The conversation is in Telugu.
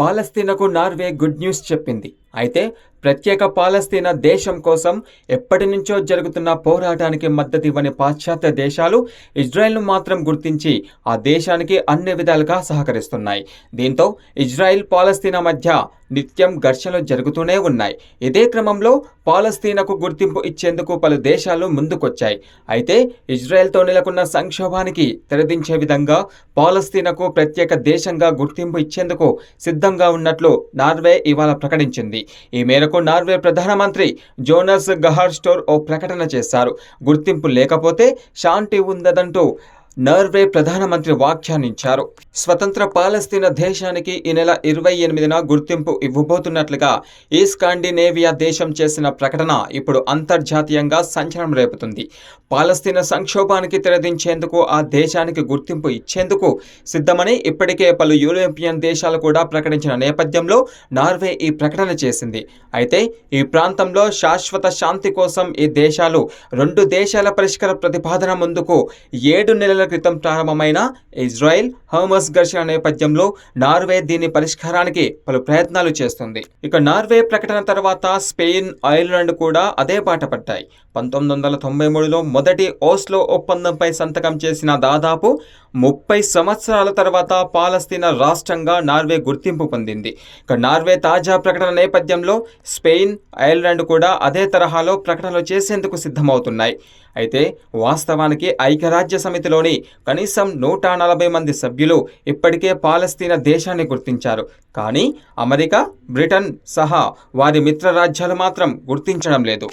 పాలస్తీనకు నార్వే గుడ్ న్యూస్ చెప్పింది. అయితే ప్రత్యేక పాలస్తీనా దేశం కోసం ఎప్పటి నుంచో జరుగుతున్న పోరాటానికి మద్దతు ఇవ్వని పాశ్చాత్య దేశాలు ఇజ్రాయెల్ను మాత్రం గుర్తించి ఆ దేశానికి అన్ని విధాలుగా సహకరిస్తున్నాయి. దీంతో ఇజ్రాయెల్ పాలస్తీనా మధ్య నిత్యం ఘర్షణలు జరుగుతూనే ఉన్నాయి. ఇదే క్రమంలో పాలస్తీనాకు గుర్తింపు ఇచ్చేందుకు పలు దేశాలు ముందుకొచ్చాయి. అయితే ఇజ్రాయెల్తో నెలకొన్న సంక్షోభానికి తెరదించే విధంగా పాలస్తీనాకు ప్రత్యేక దేశంగా గుర్తింపు ఇచ్చేందుకు సిద్ధంగా ఉన్నట్లు నార్వే ఇవాళ ప్రకటించింది. ఈ మేరకు నార్వే ప్రధానమంత్రి జోనస్ గహార్ స్టోర్ ఓ ప్రకటన చేశారు. గుర్తింపు లేకపోతే శాంతి ఉందదంటూ నార్వే ప్రధానమంత్రి వ్యాఖ్యానించారు. స్వతంత్ర పాలస్తీనా దేశానికి ఈ నెల ఇరవై ఎనిమిదిన గుర్తింపు ఇవ్వబోతున్నట్లుగా ఈ స్కాండినేవియా దేశం చేసిన ప్రకటన ఇప్పుడు అంతర్జాతీయంగా సంచలనం రేపుతుంది. పాలస్తీనా సంక్షోభానికి తెరదించేందుకు ఆ దేశానికి గుర్తింపు ఇచ్చేందుకు సిద్ధమని ఇప్పటికే పలు యూరోపియన్ దేశాలు కూడా ప్రకటించిన నేపథ్యంలో నార్వే ఈ ప్రకటన చేసింది. అయితే ఈ ప్రాంతంలో శాశ్వత శాంతి కోసం ఈ దేశాలు రెండు దేశాల పరిష్కార ప్రతిపాదన ముందుకు ఏడు నెలల క్రితం ప్రారంభమైన ఇజ్రాయెల్ హోమస్ ఘర్షణ నేపథ్యంలో నార్వే దీని పరిష్కారానికి పలు ప్రయత్నాలు చేస్తుంది. ఇక నార్వే ప్రకటన తర్వాత స్పెయిన్ ఐర్లాండ్ కూడా అదే బాట పట్టాయి పంతొమ్మిది వందల తొంభై మూడులో మొదటి ఓస్లో ఒప్పందంపై సంతకం చేసిన దాదాపు ముప్పై సంవత్సరాల తర్వాత పాలస్తీనా రాష్ట్రంగా నార్వే గుర్తింపు పొందింది. ఇక నార్వే తాజా ప్రకటన నేపథ్యంలో స్పెయిన్ ఐర్లాండ్ కూడా అదే తరహాలో ప్రకటనలు చేసేందుకు సిద్ధమవుతున్నాయి. అయితే వాస్తవానికి ఐక్యరాజ్య సమితిలోని కనీసం నూట నలభై మంది సభ్యులు ఇప్పటికే పాలస్తీనా దేశాన్ని గుర్తించారు. కానీ అమెరికా బ్రిటన్ సహా వారి మిత్ర రాజ్యాలు మాత్రం గుర్తించడం లేదు.